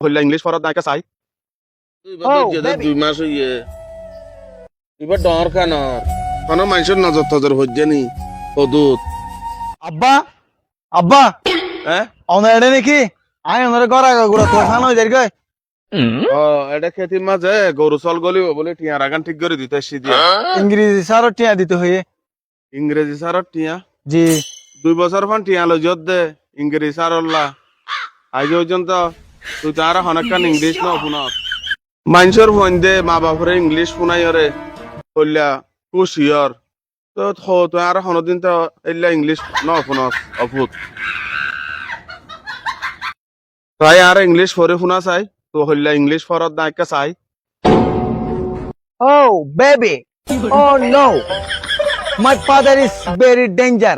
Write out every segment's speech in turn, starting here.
হইলা ইংলিশ পড়ার চাই। Oh. দুই মাস হইয়ে। এবার ডর কানর কোন মানুষের নজর তজর হচ্ছে নি? হদুত আব্বা আব্বা। হ্যাঁ এটা নাকি আই ওনার গড়া গুড়া তো খানো হয়ে যাই গই ও এটা খেতির মাঝে গরু চল গলিব বলে টিয়া রাগান ঠিক করে দিতে এসে দিয়া। ইংরেজি সারও টিয়া দিতে হয়ে ইংরেজি স্যারত টিয়া? জি। দুই বছর ফোন টিয়া লই যত দে ইংরেজি স্যার হল্লা আজ পর্যন্ত তুই তো আর হনকান ইংলিশ ন শুনত মানুষের ফোন দে মা বাপরে ইংলিশ শুনাই রে হইলা খুশিয়র তো থো তুই আর হনদিন তো এলা ইংলিশ ন অভূত তাই আর ইংলিশ পরে শুনা চাই তো হইলা ইংলিশ পরত নায়িকা চাই Oh, baby. Oh, no. My father is very danger.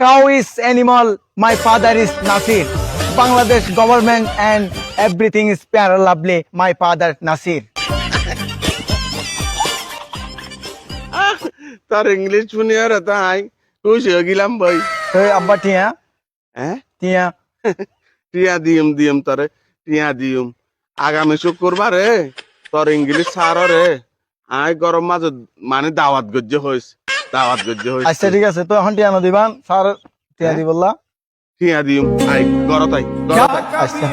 Cow is animal. My father is Nasir. Bangladesh government and everything is pure lovely my father Nasir. তার ইংলিশ শুনিয়া রে তাই খুশি হয়ে গেলাম ভাই। Abba Tia. হ্যাঁ? Tia. টিয়া দিম দিম তরে টিয়া দিম। আগামী শুক্রবারে তোর ইংলিশ সার রে আই গরম মাঝে মানে দাওয়াত গজ্জ হইস দাওয়াত গজ্জ হইস। আচ্ছা ঠিক আছে তো এখন টিয়া নদিবান স্যার টিয়া দি বললা টিয়া দিম। আই গরতাই গরতাই আচ্ছা।